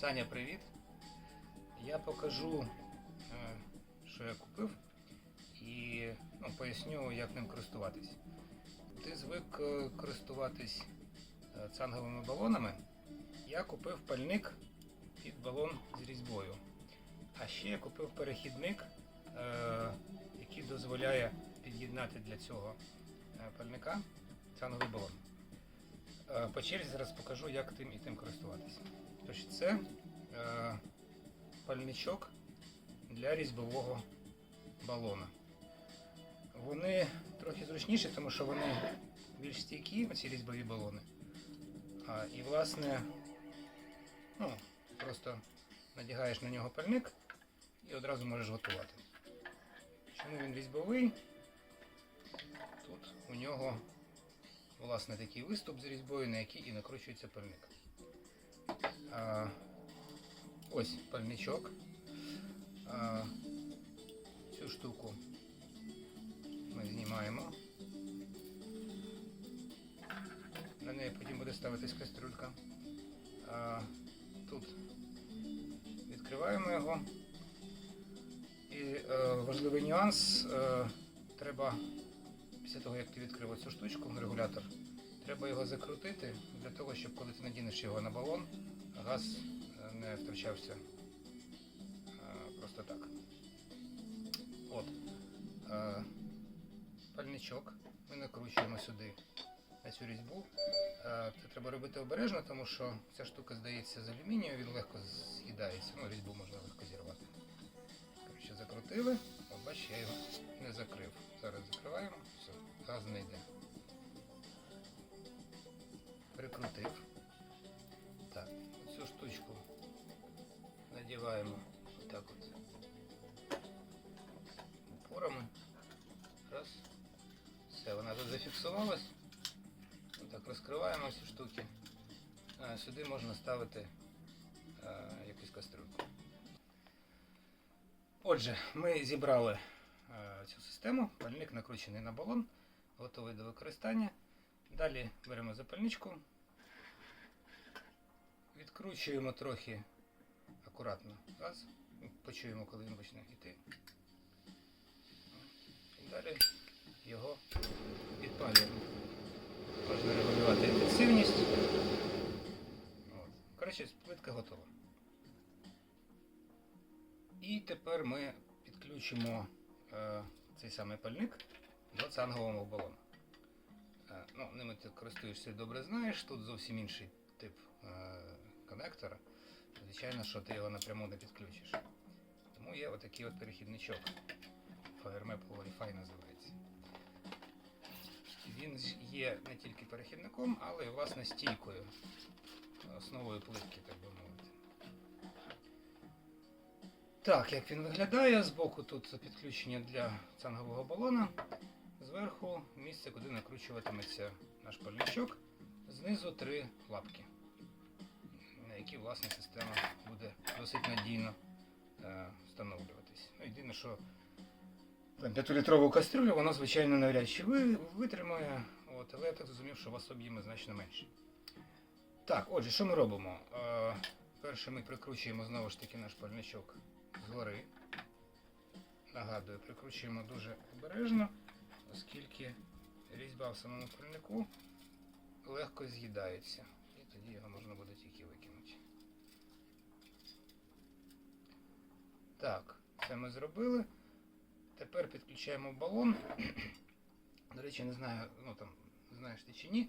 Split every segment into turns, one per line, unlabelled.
Саня, привіт. Я покажу, е, що я купив, і ну, поясню, як ним користуватись. Ти звик е, користуватись е, цанговими балонами. Я купив пальник під балон з різьбою. А ще я купив перехідник, який дозволяє під'єднати для цього пальника цанговий балон. По черзі зараз покажу, як тим і тим користуватися. Тож це е, пальничок для різьбового балона. Вони трохи зручніші, тому що вони більш стійкі, оці різьбові балони. А, і власне, ну, просто надягаєш на нього пальник і одразу можеш готувати. Чому він різьбовий? Тут у нього власне такий виступ з різьбою, на який і накручується пальник. А, ось пальничок. А, цю штуку ми знімаємо. На неї потім буде ставитись кастрюлька. А, тут відкриваємо його. І е, важливий нюанс. Е, треба після того, як ти відкрив цю штучку, регулятор, треба його закрутити для того, щоб коли ти надінеш його на балон, газ е, не втрачався е, просто так. От. Е, Пальничок ми накручуємо сюди на цю різьбу. Це треба робити обережно, тому що ця штука здається з алюмінію, він легко з'їдається, ну різьбу можна легко зірвати. Коротше, закрутили. О, бач, я його не закрив. Зараз закриваємо, все, газ не йде. Прикрутив. Надіваємо отак от упорами. Раз. Все, вона тут зафіксувалась. Отак розкриваємо ці штуки. А, сюди можна ставити а, якусь кастрюльку. Отже, ми зібрали цю систему, пальник накручений на балон, готовий до використання. Далі беремо запальничку, відкручуємо трохи акуратно газ, почуємо, коли він почне йти. І далі його підпалюємо. Можна регулювати інтенсивність. От. Коротше, плитка готова. І тепер ми підключимо е, цей самий пальник до цангового балону. Е, ну, ними ти користуєшся добре знаєш, тут зовсім інший тип е, конектора. Звичайно, що ти його напряму не підключиш. Тому є отакий от перехідничок. FireMap Wi-Fi називається. Він є не тільки перехідником, але й власне стійкою, основою плитки, так би мовити. Так, як він виглядає, збоку тут підключення для цангового балона, зверху місце, куди накручуватиметься наш пальничок, знизу три лапки, які власне система буде досить надійно е, встановлюватись. Ну, єдине, що там 5-літрову кастрюлю воно, звичайно, навряд чи ви- витримає, от, але я так зрозумів, що у вас об'єми значно менші. Так, отже, що ми робимо? Е, перше ми прикручуємо знову ж таки наш пальничок згори. Нагадую, прикручуємо дуже обережно, оскільки різьба в самому пальнику легко з'їдається. І тоді його можна буде тільки викинути. Так, це ми зробили. Тепер підключаємо балон. До речі, не знаю, ну там знаєш ти чи ні.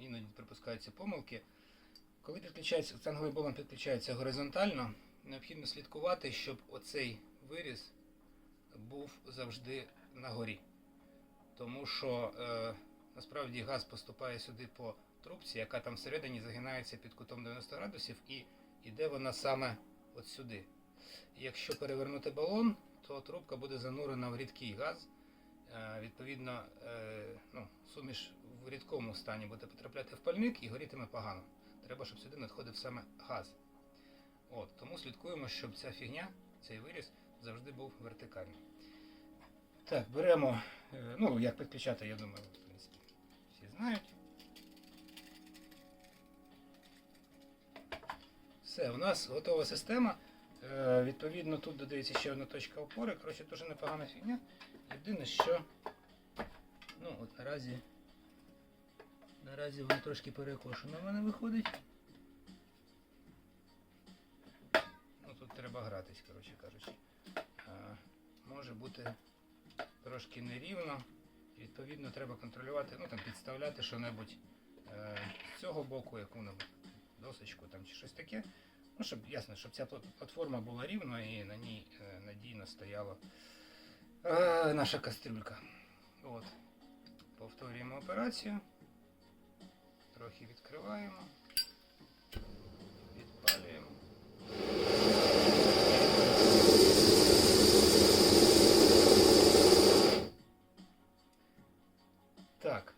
Іноді припускаються помилки. Коли підключається цанговий балон підключається горизонтально, необхідно слідкувати, щоб оцей виріз був завжди на горі. Тому що е, насправді газ поступає сюди по трубці, яка там всередині загинається під кутом 90 градусів, і йде вона саме от сюди. Якщо перевернути балон, то трубка буде занурена в рідкий газ. Е, Відповідно, е, ну, суміш в рідкому стані буде потрапляти в пальник і горітиме погано. Треба, щоб сюди надходив саме газ. От, тому слідкуємо, щоб ця фігня, цей виріз завжди був вертикальний. Так, беремо, е, ну як підключати, я думаю, в принципі, всі знають. Все, у нас готова система. Е, відповідно, тут додається ще одна точка опори. Коротше, дуже непогана фігня. Єдине, що ну, от наразі, наразі воно трошки перекошено в мене виходить. Ну, тут треба гратись, коротше кажучи. Е, може бути трошки нерівно. Відповідно, треба контролювати, ну там підставляти що-небудь е, з цього боку, яку-небудь досочку там чи щось таке. Ну, щоб ясно, щоб ця платформа була рівна і на ній е, надійно стояла е, наша кастрюлька. От. Повторюємо операцію. Трохи відкриваємо. Підпалюємо. Так.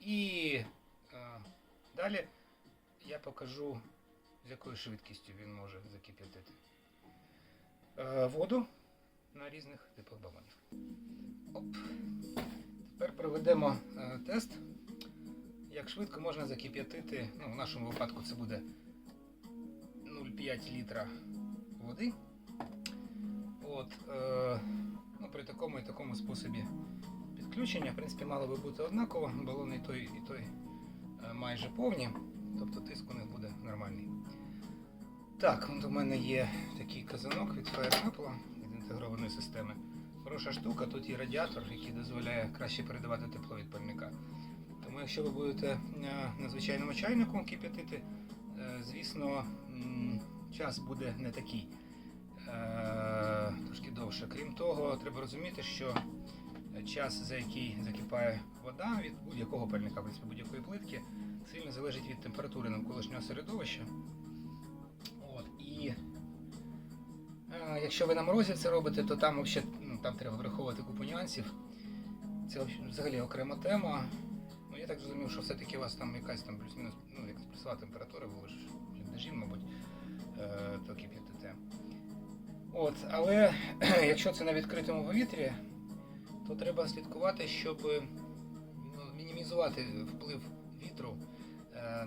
І е, далі я покажу, з якою швидкістю він може закип'ятити е, воду на різних типах балонів. Оп. Тепер проведемо е, тест, як швидко можна закип'ятити. Ну, в нашому випадку це буде 0,5 літра води. От, е, ну, при такому і такому способі підключення, в принципі, мало би бути однаково. Балони той, і той майже повні, тобто тиск у них буде нормальний. Так, от у мене є такий казанок від Fire Apple від інтегрованої системи. Хороша штука, тут є радіатор, який дозволяє краще передавати тепло від пальника. Тому якщо ви будете е, на звичайному чайнику кип'ятити, е, звісно, час буде не такий. Е, Трошки довше. Крім того, треба розуміти, що час, за який закипає вода від будь-якого пальника, будь-якої плитки, сильно залежить від температури навколишнього середовища. От, і е, якщо ви на морозі це робите, то там, вообще, ну, там треба враховувати купу нюансів. Це взагалі окрема тема. Ну, я так зрозумів, що все-таки у вас там якась там плюс-мінус, ну, якась плюсова температура, бо ви ж бліндажі, мабуть, е, то кип'ятите. От, але якщо це на відкритому повітрі, то треба слідкувати, щоб ну, мінімізувати вплив вітру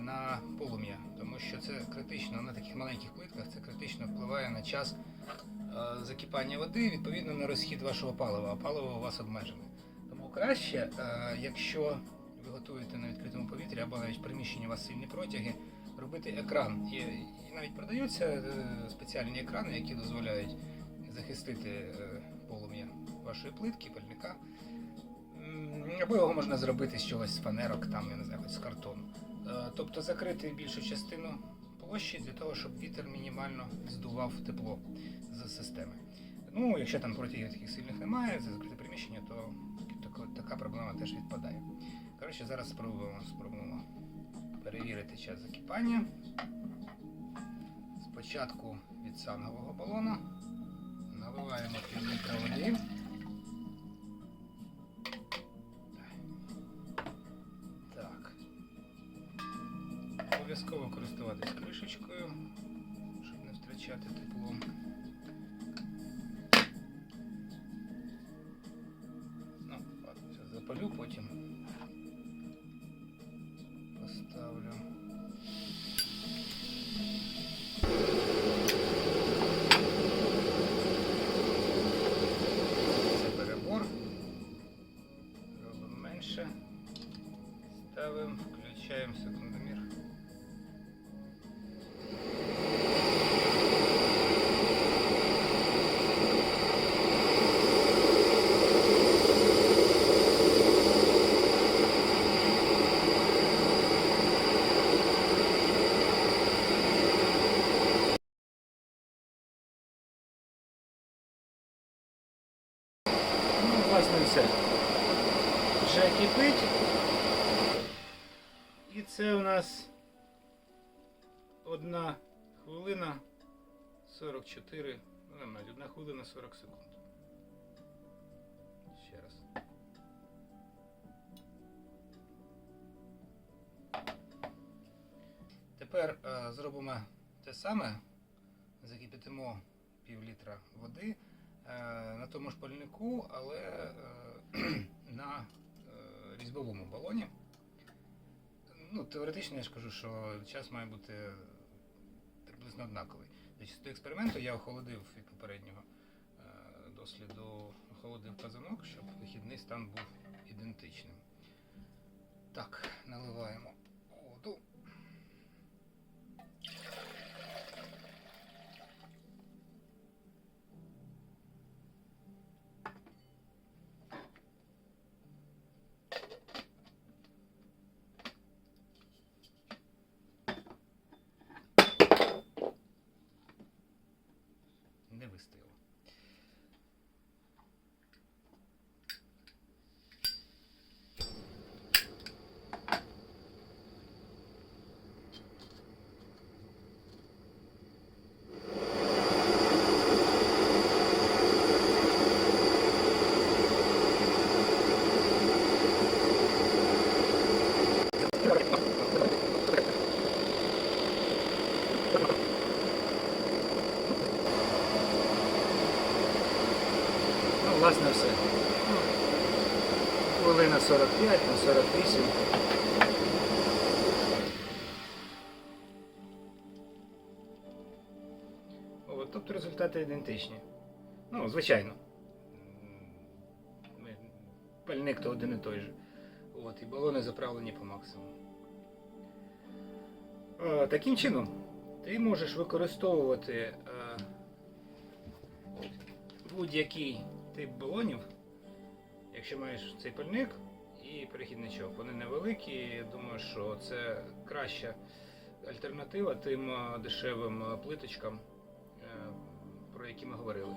на полум'я, тому що це критично на таких маленьких плитках, це критично впливає на час е, закипання води, відповідно на розхід вашого палива, а паливо у вас обмежене. Тому краще, е, якщо ви готуєте на відкритому повітрі або навіть в приміщенні у вас сильні протяги, робити екран. І, і навіть продаються е, спеціальні екрани, які дозволяють захистити е, полум'я вашої плитки, пальника. Або його можна зробити з чогось з фанерок, там, я не знаю, з картону. Е, Тобто закрити більшу частину площі для того, щоб вітер мінімально здував тепло з системи. Ну, якщо там протягів таких сильних немає, це закрите приміщення, то така, проблема теж відпадає. Коротше, зараз спробуємо, спробуємо перевірити час закипання. Спочатку від сангового балона наливаємо пів води. Користуватись кришечкою, щоб не втрачати тепло. Ну, ладно, зараз запалю, потім поставлю. Це перебор. Робимо менше. Ставимо, включаємо секундомір. Ну, власне, все. Вже кипить. І це у нас одна хвилина 44, ну навіть одна хвилина 40 секунд. Ще раз. Тепер е, зробимо те саме. Закипятимо пів літра води е, на тому ж пальнику, але е, на е, різьбовому балоні. Ну, теоретично я ж кажу, що час має бути приблизно однаковий. З чисто експерименту я охолодив від попереднього е, досліду охолодив казанок, щоб вихідний стан був ідентичним. Так, наливаємо воду. Не вистояло. Ну, власне, все. Хвилина 45 на 48. О, тобто результати ідентичні. Ну, звичайно. Пальник то один і той же. От, і балони заправлені по максимуму. Е, Таким чином, ти можеш використовувати е, будь-який тип балонів, якщо маєш цей пальник і перехідничок. Вони невеликі, я думаю, що це краща альтернатива тим е, дешевим е, плиточкам, е, про які ми говорили.